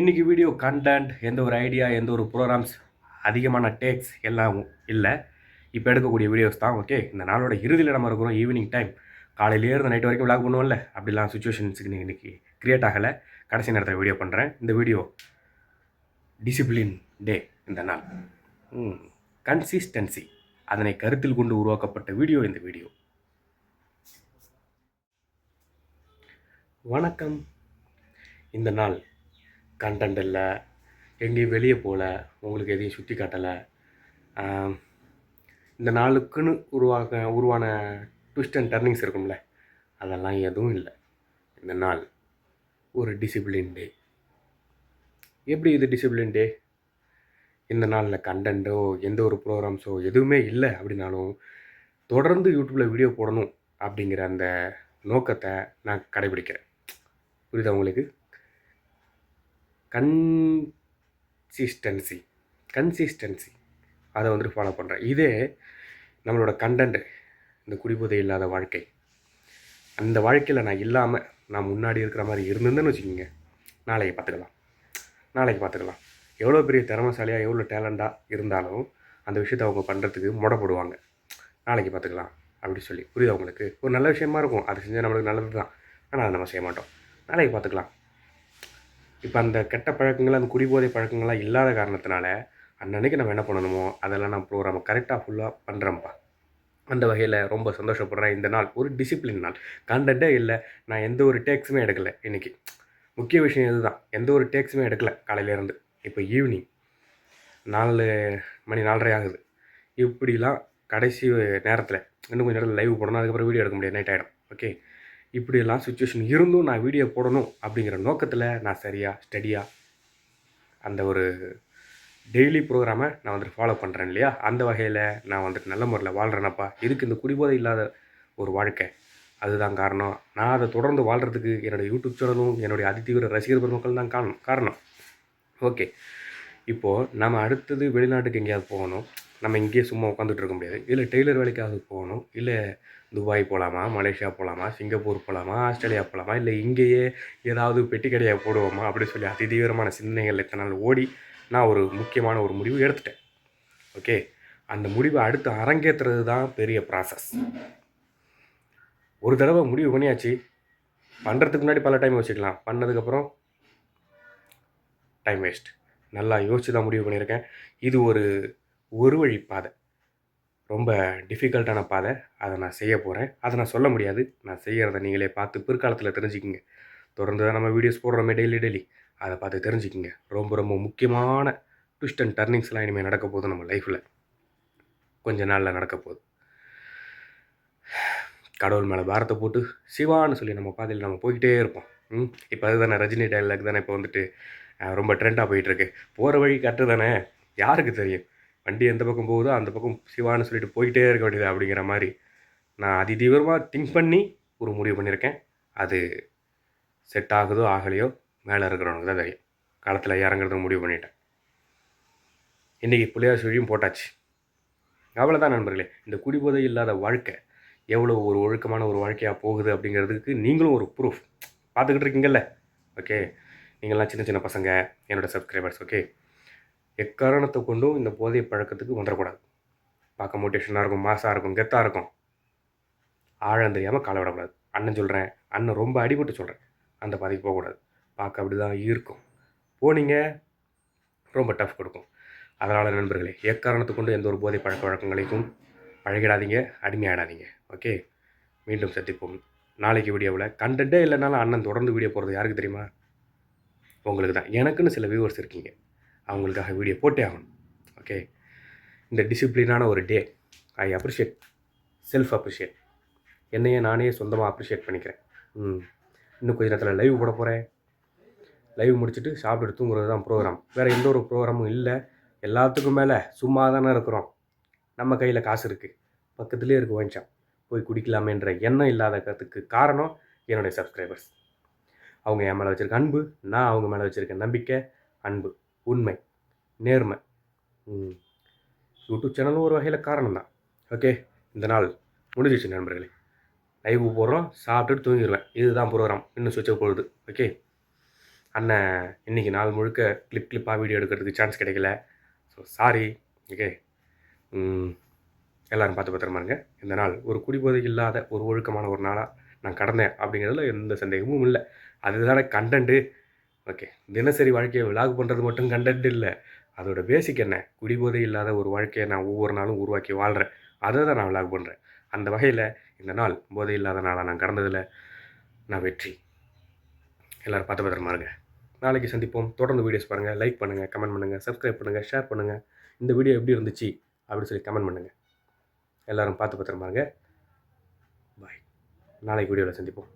இன்றைக்கி video content எந்த ஒரு ஐடியா எந்த ஒரு ப்ரோக்ராம்ஸ் அதிகமான டேக்ஸ் எல்லாம் இல்லை. இப்போ எடுக்கக்கூடிய வீடியோஸ் தான் ஓகே இந்த நாளோட இறுதியில் நம்ம இருக்கிறோம் ஈவினிங் டைம் காலையிலேருந்து நைட் வரைக்கும் விளாக் பண்ணுவோம்ல? அப்படிலாம் சுச்சுவேஷன்ஸுக்கு இன்றைக்கி க்ரியேட் ஆகலை. கடைசி நேரத்தில் வீடியோ பண்ணுறேன் இந்த வீடியோ டிசிப்ளின் டே இந்த நாள். கன்சிஸ்டன்சி அதனை கருத்தில் கொண்டு உருவாக்கப்பட்ட வீடியோ இந்த வீடியோ வணக்கம். இந்த நாள் கண்டென்ட் இல்லை. எங்கேயும் வெளியே போகல. உங்களுக்கு எதையும் சுற்றி காட்டலை. இந்த நாளுக்குன்னு உருவாக உருவான ட்விஸ்ட் அண்ட் டர்னிங்ஸ் இருக்கும்ல. அதெல்லாம் எதுவும் இல்லை. இந்த நாள் ஒரு டிசிப்ளின் டே எப்படி இது டிசிப்ளின் டே இந்த நாளில் கண்டென்ட்டோ எந்த ஒரு ப்ரோக்ராம்ஸோ எதுவுமே இல்லை அப்படின்னாலும் தொடர்ந்து யூடியூப்பில் வீடியோ போடணும் அப்படிங்கிற அந்த நோக்கத்தை நான் கடைபிடிக்கிறேன். புரியுதா உங்களுக்கு? கன்சிஸ்டன்சி கன்சிஸ்டன்சி அதை வந்துட்டு ஃபாலோ பண்ணுறேன் இதே நம்மளோட கண்டென்ட்டு இந்த குடிபோதை இல்லாத வாழ்க்கை. அந்த வாழ்க்கையில் நான் இல்லாமல் நான் முன்னாடி இருக்கிற மாதிரி இருந்திருந்தேன்னு வச்சுக்கோங்க. நாளைக்கு பார்த்துக்கலாம். நாளைக்கு பார்த்துக்கலாம். எவ்வளோ பெரிய திறமசாலியாக எவ்வளோ டேலண்ட்டாக இருந்தாலும் அந்த விஷயத்தை அவங்க பண்ணுறதுக்கு முடப்படுவாங்க. நாளைக்கு பார்த்துக்கலாம் அப்படி சொல்லி. புரியுது அவங்களுக்கு ஒரு நல்ல விஷயமா இருக்கும். அது செஞ்சால் நம்மளுக்கு நல்லது தான் ஆனால் அதை நம்ம செய்ய மாட்டோம். நாளைக்கு பார்த்துக்கலாம். இப்போ அந்த கெட்ட பழக்கங்கள் அந்த குடிபோதை பழக்கங்கள்லாம் இல்லாத காரணத்தினால அன்னன்னைக்கு நம்ம என்ன பண்ணணுமோ அதெல்லாம் நான் ப்ரோக்ராமை கரெக்டாக ஃபுல்லாக பண்ணுறேன்ப்பா அந்த வகையில் ரொம்ப சந்தோஷப்படுறேன். இந்த நாள் ஒரு டிசிப்ளின் நாள். கண்டென்ட்டே இல்லை. நான் எந்த ஒரு டேக்ஸுமே எடுக்கலை இன்றைக்கி முக்கிய விஷயம் இதுதான். எந்த ஒரு டேக்ஸுமே எடுக்கலை காலையிலேருந்து. இப்போ ஈவினிங் நாலு மணி நாலரை ஆகுது. இப்படிலாம் கடைசி நேரத்தில். இன்னும் கொஞ்சம் நேரத்தில் லைவ் போடணும். அதுக்கப்புறம் வீடியோ எடுக்க முடியாது. நைட் ஆகிடும் ஓகே இப்படியெல்லாம் சுச்சுவேஷன் இருந்தும் நான் வீடியோ போடணும் அப்படிங்கிற நோக்கத்தில் நான் சரியாக ஸ்டடியாக அந்த ஒரு டெய்லி ப்ரோக்ராமை நான் வந்துட்டு ஃபாலோ பண்ணுறேன் இல்லையா? அந்த வகையில் நான் வந்துட்டு நல்ல முறையில் வாழ்கிறேனப்பா இதுக்கு இந்த குடிபோதை இல்லாத ஒரு வாழ்க்கை. அதுதான் காரணம். நான் அதை தொடர்ந்து வாழ்கிறதுக்கு என்னோடய யூடியூப் சேனலும் என்னுடைய அதிதீவிர ரசிகர் பெருமக்கள் தான் காரணம். காரணம். ஓகே இப்போது நம்ம அடுத்தது வெளிநாட்டுக்கு எங்கேயாவது போகணும். நம்ம இங்கேயே சும்மா உட்காந்துட்டு இருக்க முடியாது. இல்லை டெய்லர் வேலைக்காக போகணும். இல்லை துபாய் போகலாமா மலேசியா போகலாமா சிங்கப்பூர் போகலாமா ஆஸ்திரேலியா போகலாமா இல்லை இங்கேயே ஏதாவது பெட்டி கடையை போடுவோமா அப்படின்னு சொல்லி அதிதீவிரமான சிந்தனைகள் இத்தனை நாள் ஓடி நான் ஒரு முக்கியமான ஒரு முடிவு எடுத்துட்டேன். ஓகே? அந்த முடிவை அடுத்து அரங்கேற்றுறது தான் பெரிய ப்ராசஸ் ஒரு தடவை முடிவு பண்ணியாச்சு. பண்ணுறதுக்கு முன்னாடி பல டைம் வச்சுக்கலாம் பண்ணதுக்கப்புறம் டைம் வேஸ்ட் நல்லா யோசிச்சு தான் முடிவு பண்ணியிருக்கேன். இது ஒரு ஒரு வழி பாதை. ரொம்ப டிஃபிகல்ட்டான பாதை. அதை நான் செய்ய போகிறேன் அதை நான் சொல்ல முடியாது. நான் செய்கிறத நீங்களே பார்த்து பிற்காலத்தில் தெரிஞ்சுக்கிங்க. தொடர்ந்து தான் நம்ம வீடியோஸ் போடுறோமே டெய்லி டெய்லி அதை பார்த்து தெரிஞ்சுக்கிங்க. ரொம்ப ரொம்ப முக்கியமான ட்விஸ்ட் அண்ட் டர்னிங்ஸ்லாம் இனிமேல் நடக்க போகுது நம்ம லைஃப்பில் கொஞ்ச நாளில் நடக்க போகுது. கடவுள் மேலே பாரத்தை போட்டு சிவான்னு சொல்லி நம்ம பாதையில் நம்ம போய்கிட்டே இருப்போம். ம் இப்போ அதுதானே ரஜினி டைலாக் தானே இப்போ வந்துட்டு ரொம்ப ட்ரெண்டாக போயிட்டுருக்கு போகிற வழி கட்டு தானே? யாருக்கு தெரியும்? வண்டி எந்த பக்கம் போகுதோ அந்த பக்கம் சிவான்னு சொல்லிட்டு போயிட்டே இருக்க வேண்டியது அப்படிங்கிற மாதிரி நான் அதி தீவிரமாக திங்க் பண்ணி ஒரு முடிவு பண்ணியிருக்கேன். அது செட் ஆகுதோ ஆகலையோ மேலே இருக்கிறவனுக்கு தான் தெரியும். களத்தில் இறங்குறதுக்கு முடிவு பண்ணிட்டேன். இன்றைக்கி புளியார் சுழியும் போட்டாச்சு. அவ்வளோதான் நண்பர்களே. இந்த குடிபோதை இல்லாத வாழ்க்கை எவ்வளோ ஒரு ஒழுக்கமான ஒரு வாழ்க்கையாக போகுது அப்படிங்கிறதுக்கு நீங்களும் ஒரு ப்ரூஃப் பார்த்துக்கிட்டு இருக்கீங்கல்ல? ஓகே நீங்கள்லாம் சின்ன சின்ன பசங்க என்னோடய சப்ஸ்கிரைபர்ஸ் ஓகே எக்காரணத்தை கொண்டும் இந்த போதை பழக்கத்துக்கு வந்துடக்கூடாது. பார்க்க மோட்டிவேஷனாக இருக்கும் மாசாக இருக்கும் கெத்தாக இருக்கும். ஆழம் தெரியாமல் காலை விடக்கூடாது. அண்ணன் சொல்கிறேன் அண்ணன் ரொம்ப அடிபட்டு சொல்கிறேன் அந்த பாதைக்கு போகக்கூடாது. பார்க்க அப்படி தான் இருக்கும். போனீங்க ரொம்ப டஃப் கொடுக்கும். அதனால் நண்பர்களே எக்காரணத்தை கொண்டு எந்த ஒரு போதை பழக்க வழக்கங்களையும் பழகிடாதீங்க அடிமையாடாதீங்க ஓகே? மீண்டும் சந்திப்போம். நாளைக்கு வீடியோவில். கண்டென்ட்டே இல்லைனாலும் அண்ணன் தொடர்ந்து வீடியோ போகிறது யாருக்கு தெரியுமா? உங்களுக்கு தான் எனக்குன்னு சில வியூவர்ஸ் இருக்கீங்க. அவங்களுக்காக வீடியோ போட்டே ஆகணும். ஓகே இந்த டிசிப்ளினான ஒரு day I appreciate self appreciate என்னையே நானே சொந்தமாக அப்ரிஷியேட் பண்ணிக்கிறேன். ம். இன்னும் கொஞ்ச நேரத்தில் லைவ் போட போகிறேன் லைவ் முடிச்சுட்டு சாப்பிட்டு தூங்குறது தான் ப்ரோக்ராம் வேறு எந்த ஒரு ப்ரோக்ராமும் இல்லை. எல்லாத்துக்கும் மேலே சும்மா தானே இருக்கிறோம். நம்ம கையில் காசு இருக்குது பக்கத்துலேயே இருக்குது ஒயின் போய் குடிக்கலாமேன்ற எண்ணம் இல்லாததுக்கு காரணம் என்னுடைய சப்ஸ்கிரைபர்ஸ் அவங்க என் மேலே வச்சுருக்க அன்பு நான் அவங்க மேலே வச்சுருக்க நம்பிக்கை அன்பு. உண்மை நேர்மை. ம். யூடியூப் சேனலும் ஒரு வகையில் காரணம் தான் ஓகே இந்த நாள் முடிஞ்சிச்சு நண்பர்களே. லைவ் போடுறோம் சாப்பிட்டுட்டு தூங்கிடுவேன் இதுதான் ப்ரோக்ராம் இன்னும் சுவிட்ச போகுது. ஓகே அண்ணன் இன்றைக்கி நாள் முழுக்க கிளிப் கிளிப்பாக வீடியோ எடுக்கிறதுக்கு சான்ஸ் கிடைக்கல. ஸோ சாரி ஓகே எல்லோரும் பார்த்து பத்திரமா இருங்க. இந்த நாள் ஒரு குடிபோதை இல்லாத ஒரு ஒழுக்கமான ஒரு நாளாக நான் கடந்தேன் அப்படிங்கிறதுல எந்த சந்தேகமும் இல்லை. அதுதானே கண்டென்ட்டு ஓகே. தினசரி வாழ்க்கையை விலாக் பண்ணுறது மட்டும் கண்டென்ட் இல்லை. அதோட பேசிக் என்ன? குடிபோதை இல்லாத ஒரு வாழ்க்கையை நான் ஒவ்வொரு நாளும் உருவாக்கி வாழ்கிறேன் அதை தான் நான் விலாக் பண்ணுறேன் அந்த வகையில் இந்த நாள் போதை இல்லாத நாளாக நான் கடந்ததில் நான் வெற்றி. எல்லோரும் பார்த்து பத்திரமா இருங்க. நாளைக்கு சந்திப்போம். தொடர்ந்து வீடியோஸ் பாருங்கள் லைக் பண்ணுங்கள் கமெண்ட் பண்ணுங்கள் சப்ஸ்கிரைப் பண்ணுங்கள் ஷேர் பண்ணுங்கள் இந்த வீடியோ எப்படி இருந்துச்சு? அப்படின்னு சொல்லி கமெண்ட் பண்ணுங்கள் எல்லோரும் பார்த்து பத்திரமா இருங்க. பாய் நாளைக்கு வீடியோவில் சந்திப்போம்.